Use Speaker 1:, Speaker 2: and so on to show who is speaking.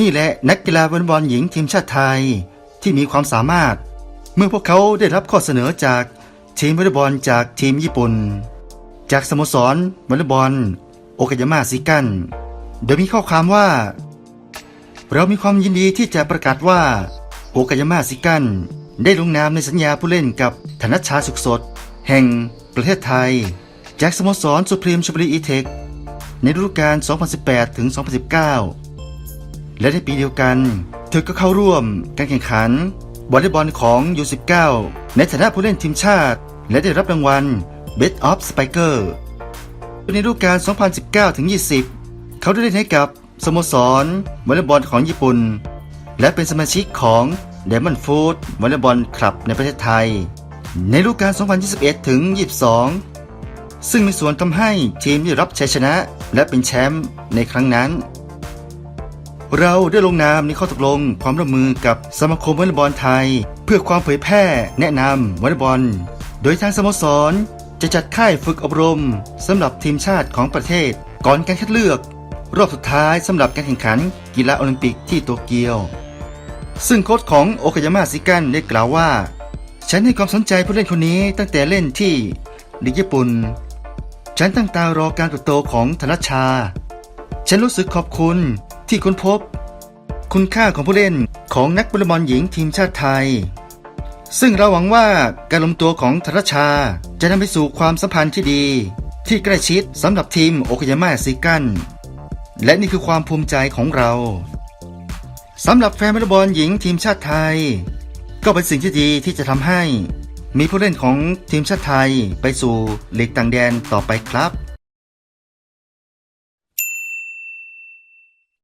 Speaker 1: นี่แหละนักกีฬาวอลเลย์บอลหญิงทีมชาติไทยที่มีความสามารถ เมื่อพวกเขาได้รับข้อเสนอจากทีมวอลเลย์บอลจากทีมญี่ปุ่น จากสโมสรวอลเลย์บอล โอกายาม่าซิกัน โดยมีข้อความว่า เรามีความยินดีที่จะประกาศว่า โอกายาม่าซิกัน ได้ลงนามในสัญญาผู้เล่นกับธนชาสุขสด แห่งประเทศไทย จากสโมสรสุพรีมชลบุรีอีเทคในฤดูกาล2018ถึง2019 และในปีเดียวกัน เธอก็เข้าร่วมการแข่งขันวอลเลย์บอลของ U19 ในฐานะผู้เล่นทีมชาติ และได้รับรางวัล Best of Spiker ในฤดูกาล 2019-20 เขาได้เล่นให้กับสโมสรวอลเลย์บอลของญี่ปุ่น และเป็นสมาชิกของ Diamond Food วอลเลย์บอลคลับในประเทศไทย ในฤดูกาล 2021-22 ซึ่งมีส่วนทำให้ทีมได้รับชัยชนะ และเป็นแชมป์ในครั้งนั้น เราได้ลงนามในข้อตกลงความร่วมมือกับสมาคมวอลเลย์บอลไทย เพื่อความเผยแพร่แนะนำวอลเลย์บอล โดยทางสโมสรจะจัดค่ายฝึกอบรมสำหรับทีมชาติของประเทศ ก่อนการคัดเลือก รอบสุดท้ายสำหรับการแข่งขันกีฬาโอลิมปิกที่โตเกียว ซึ่งโค้ชของโอกายาม่าซิกันได้กล่าวว่า ฉันให้ความสนใจผู้เล่นคนนี้ตั้งแต่เล่นที่ลีกญี่ปุ่น ฉันตั้งตารอการเติบโตของธนชชาฉันรู้สึกขอบคุณ ที่ค้นพบ คุณค่าของผู้เล่นของนักวอลเลย์บอลหญิงทีมชาติไทย ซึ่งเราหวังว่าการลงตัวของธนชาจะนำไปสู่ความสัมพันธ์ที่ดี ที่ใกล้ชิดสำหรับทีมโอกายาม่าซิกัน และนี่คือความภูมิใจของเราสำหรับแฟนวอลเลย์บอลหญิงทีมชาติไทย ก็เป็นสิ่งที่ดีที่จะทำให้ มีผู้เล่นของทีมชาติไทยไปสู่ลีกต่างแดนต่อไปครับ